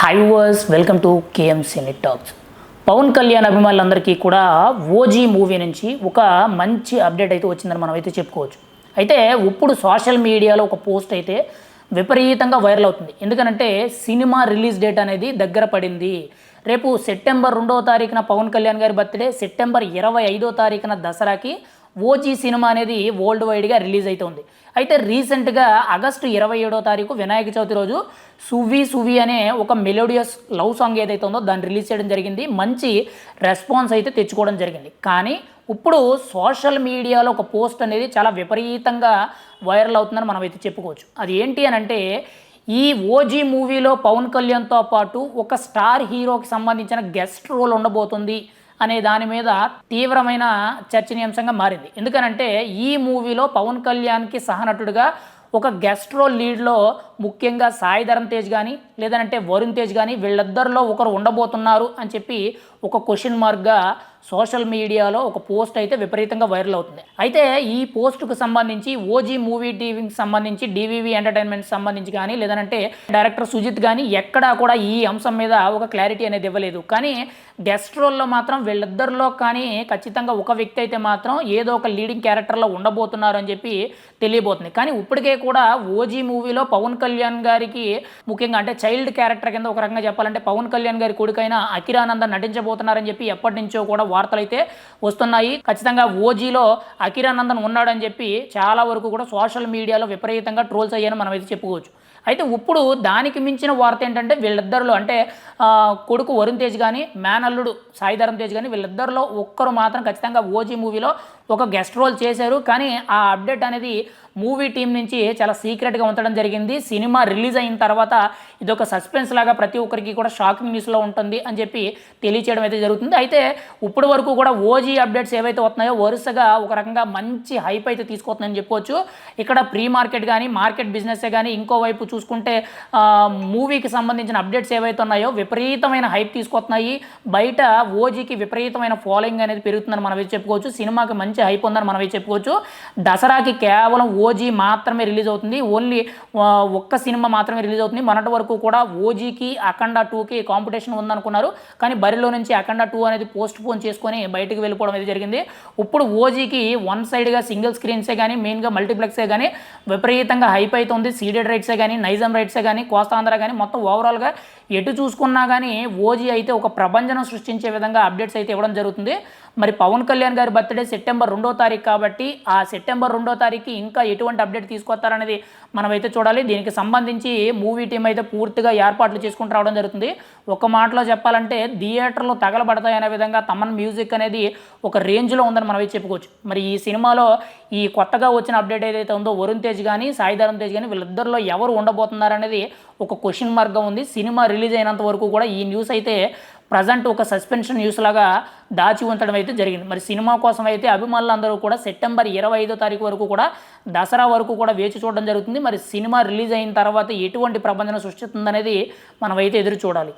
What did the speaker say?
Hi verse welcome to KM cine talks Pawan Kalyan అభిమానులందరికీ కూడా OG movie నుంచి ఒక మంచి అప్డేట్ అయితే వచ్చిందని మనం అయితే చెప్పుకోవచ్చు. అయితే ఇప్పుడు సోషల్ మీడియాలో ఒక పోస్ట్ అయితే విపరీతంగా వైరల్ అవుతుంది. ఎందుకనంటే సినిమా రిలీజ్ డేట్ అనేది దగ్గర పడింది. రేపు సెప్టెంబర్ రెండవ తారీఖున పవన్ కళ్యాణ్ గారి బర్త్డే సెప్టెంబర్ ఇరవై ఐదో తారీఖున దసరాకి ఓజీ సినిమా అనేది వరల్డ్ వైడ్గా రిలీజ్ అవుతుంది అయితే రీసెంట్గా ఆగస్టు ఇరవై ఏడో తారీఖు వినాయక చవితి రోజు సువి సువి అనే ఒక మెలోడియస్ లవ్ సాంగ్ ఏదైతే ఉందో దాన్ని రిలీజ్ చేయడం జరిగింది. మంచి రెస్పాన్స్ అయితే తెచ్చుకోవడం జరిగింది. కానీ ఇప్పుడు సోషల్ మీడియాలో ఒక పోస్ట్ అనేది చాలా విపరీతంగా వైరల్ అవుతుందని మనం అయితే చెప్పుకోవచ్చు. అది ఏంటి అని అంటే ఈ ఓజీ మూవీలో పవన్ కళ్యాణ్తో పాటు ఒక స్టార్ హీరోకి సంబంధించిన గెస్ట్ రోల్ ఉండబోతుంది. అనే దాని మీద తీవ్రమైన చర్చనీయాంశంగా మారింది. ఎందుకనంటే ఈ మూవీలో పవన్ కళ్యాణ్కి సహనటుడిగా ఒక గెస్ట్ రోల్ లీడ్లో ముఖ్యంగా సాయి ధరమ్ తేజ్ కానీ లేదంటే వరుణ్ తేజ్ కానీ వీళ్ళిద్దరిలో ఒకరు ఉండబోతున్నారు అని చెప్పి ఒక క్వశ్చన్ మార్క్గా సోషల్ మీడియాలో ఒక పోస్ట్ అయితే విపరీతంగా వైరల్ అవుతుంది. అయితే ఈ పోస్ట్కు సంబంధించి ఓజీ మూవీ టీవీకి సంబంధించి డివివి ఎంటర్టైన్మెంట్ సంబంధించి కానీ లేదంటే డైరెక్టర్ సుజిత్ కానీ ఎక్కడా కూడా ఈ అంశం మీద ఒక క్లారిటీ అనేది ఇవ్వలేదు. కానీ గెస్ట్ రోల్లో మాత్రం వీళ్ళిద్దరిలో కానీ ఖచ్చితంగా ఒక వ్యక్తి అయితే మాత్రం ఏదో ఒక లీడింగ్ క్యారెక్టర్లో ఉండబోతున్నారు అని చెప్పి తెలియబోతుంది. కానీ ఇప్పటికే కూడా ఓజీ మూవీలో పవన్ కళ్యాణ్ గారికి ముఖ్యంగా అంటే చైల్డ్ క్యారెక్టర్ కింద ఒక రకంగా చెప్పాలంటే పవన్ కళ్యాణ్ గారి కొడుకైన అకిరానందన్ నటించబోతున్నారని చెప్పి ఎప్పటి నుంచో కూడా వార్తలు అయితే వస్తున్నాయి. ఖచ్చితంగా ఓజీలో అకిరానందన్ ఉన్నాడని చెప్పి చాలా వరకు కూడా సోషల్ మీడియాలో విపరీతంగా ట్రోల్స్ అయ్యాయని మనం అయితే చెప్పుకోవచ్చు. అయితే ఇప్పుడు దానికి మించిన వార్త ఏంటంటే వీళ్ళిద్దరిలో అంటే కొడుకు వరుణ్ తేజ్ కానీ మేనల్లుడు సాయిధరం తేజ్ కానీ వీళ్ళిద్దరిలో ఒక్కరు మాత్రం ఖచ్చితంగా ఓజీ మూవీలో ఒక గెస్ట్ రోల్ చేశారు. కానీ ఆ అప్డేట్ అనేది మూవీ టీం నుంచి చాలా సీక్రెట్గా ఉంచడం జరిగింది. సినిమా రిలీజ్ అయిన తర్వాత ఇది ఒక సస్పెన్స్ లాగా ప్రతి ఒక్కరికి కూడా షాకింగ్ న్యూస్లో ఉంటుంది అని చెప్పి తెలియచేయడం అయితే జరుగుతుంది. అయితే ఇప్పటి వరకు కూడా ఓజీ అప్డేట్స్ ఏవైతే వస్తున్నాయో వరుసగా ఒక రకంగా మంచి హైప్ అయితే తీసుకొస్తుందని చెప్పుకోవచ్చు ఇక్కడ ప్రీ మార్కెట్ కానీ మార్కెట్ బిజినెస్ కానీ ఇంకోవైపు చూసుకుంటే మూవీకి సంబంధించిన అప్డేట్స్ ఏవైతే ఉన్నాయో విపరీతమైన హైప్ తీసుకొస్తున్నాయి. బయట ఓజీకి విపరీతమైన ఫాలోయింగ్ అనేది పెరుగుతుందని మనం చెప్పుకోవచ్చు. సినిమాకి మంచి హైప్ ఉందని మనం చెప్పుకోవచ్చు. దసరాకి కేవలం ఓజీ మాత్రమే రిలీజ్ అవుతుంది. ఓన్లీ ఒక్క సినిమా మాత్రమే రిలీజ్ అవుతుంది. మొన్నటి వరకు కూడా ఓజీకి అఖండ టూకి కాంపిటీషన్ ఉందనుకున్నారు. కానీ బరిలో నుంచి అఖండ టూ అనేది పోస్ట్ పోన్ చేసుకొని బయటకు వెళ్ళిపోవడం అనేది జరిగింది. ఇప్పుడు ఓజీకి వన్ సైడ్గా సింగిల్ స్క్రీన్సే కానీ మెయిన్గా మల్టీప్లెక్సే కానీ విపరీతంగా హైప్ అవుతుంది సీడెడ్ రైట్సే కానీ నైజం రైట్సే కానీ కోస్తాంధ్ర కానీ మొత్తం ఓవరాల్గా ఎటు చూసుకున్న కానీ ఓజీ అయితే ఒక ప్రభంజనం సృష్టించే విధంగా అప్డేట్స్ అయితే ఇవ్వడం జరుగుతుంది. మరి పవన్ కళ్యాణ్ గారి బర్త్డే సెప్టెంబర్ రెండో తారీఖు కాబట్టి ఆ సెప్టెంబర్ రెండో తారీఖు ఇంకా ఎటువంటి అప్డేట్ తీసుకొస్తారనేది మనమైతే చూడాలి. దీనికి సంబంధించి మూవీ టీం అయితే పూర్తిగా ఏర్పాట్లు చేసుకుంటూ రావడం జరుగుతుంది. ఒక మాటలో చెప్పాలంటే థియేటర్లు తగలబడతాయనే విధంగా తమన్ మ్యూజిక్ అనేది ఒక రేంజ్లో ఉందని మనం చెప్పుకోవచ్చు. మరి ఈ సినిమాలో ఈ కొత్తగా వచ్చిన అప్డేట్ ఏదైతే ఉందో వరుణ్ తేజ్ కానీ సాయిధరం తేజ్ కానీ వీళ్ళిద్దరిలో ఎవరు ఉండబోతున్నారనేది ఒక క్వశ్చన్ మార్క్గా ఉంది. సినిమా రిలీజ్ అయినంత వరకు కూడా ఈ న్యూస్ అయితే ప్రజెంట్ ఒక సస్పెన్షన్ న్యూస్ లాగా దాచి ఉంచడం అయితే జరిగింది. మరి సినిమా కోసం అయితే అభిమానులందరూ కూడా సెప్టెంబర్ ఇరవై ఐదో తారీఖు వరకు కూడా దసరా వరకు కూడా వేచి చూడడం జరుగుతుంది. మరి సినిమా రిలీజ్ అయిన తర్వాత ఎటువంటి ప్రబంధన సృష్టిస్తుందనేది మనం అయితే ఎదురు చూడాలి.